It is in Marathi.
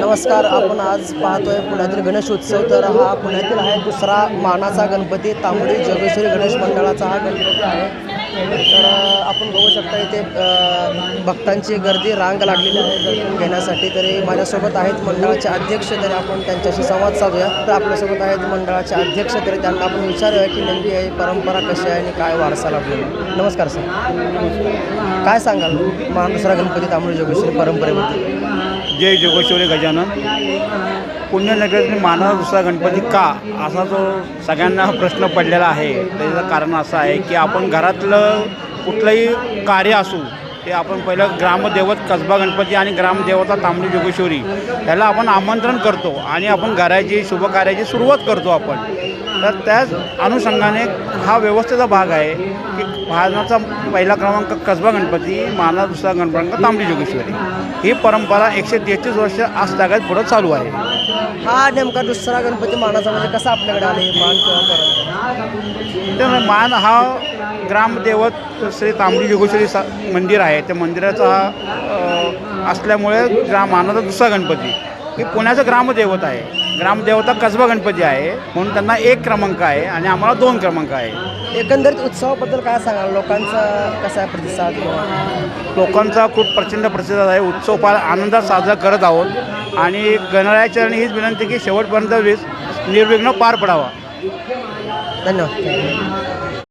नमस्कार आपण आज पाहतोय पुण्यातील गणेश उत्सव. तर हा पुण्यातील आहे दुसरा मानाचा गणपती तांबडी जोगेश्वरी गणेश मंडळाचा हा गणपती आहे. तर आपण बघू शकता इथे भक्तांची गर्दी रांग लागलेली आहे. घेण्यासाठी तरी माझ्यासोबत आहेत मंडळाचे अध्यक्ष तरी आपण त्यांच्याशी संवाद साधूया. तर आपल्यासोबत आहेत मंडळाचे अध्यक्ष तरी त्यांना आपण विचारूया की नेमकी आहे परंपरा कशी आहे आणि काय वारसा लाभलेला नमस्कार सर. काय सांगाल? महान दुसरा गणपती तांबडी जोगेश्वरी परंपरेबद्दल? जय जोगेश्वरी गजानन. पुण्यनगरीतील मानव दुसरा गणपती का? असा जो सगळ्यांना प्रश्न पडलेला आहे. त्याचं कारण असं आहे की आपण घरातलं कुठलंही कार्य असू ते आपण पहिलं ग्रामदेवत कसबा गणपती आणि ग्रामदेवता तांबडी जोगेश्वरी. याला आपण आमंत्रण करतो आणि आपण घराची शुभ कार्याची सुरुवात करतो आपण. तर त्याच अनुषंगाने हा व्यवस्थेचा भाग आहे की महाराजांचा पहिला क्रमांक कसबा गणपती मानव दुसरा गणपती तांबडी जोगेश्वरी. ही परंपरा एकशे तेहतीस वर्ष आज तागात पुढं चालू आहे. हा नेमका दुसरा गणपती मानाचा म्हणजे कसा आपल्याकडे आले हे मान किंवा परंपरा त्यामुळे मान हा ग्रामदेवत श्री तांबडी जोगेश्वरी सा मंदिर आहे. त्या मंदिराचा हा असल्यामुळे ग्राम मानाचा दुसरा गणपती. ही पुण्याचं ग्रामदेवत आहे. ग्रामदेवता कसबा गणपती आहे. म्हणून त्यांना एक क्रमांक आहे आणि आम्हाला दोन क्रमांक आहे. एकंदरीत उत्सवाबद्दल काय सांगाल? लोकांचा कसा आहे प्रतिसाद? लोकांचा खूप प्रचंड प्रतिसाद आहे. उत्सव फार आनंदात साजरा करत आहोत. आणि गणरायाचरणी हीच विनंती की शेवटपर्यंत वीस निर्विघ्न पार पडावा. धन्यवाद.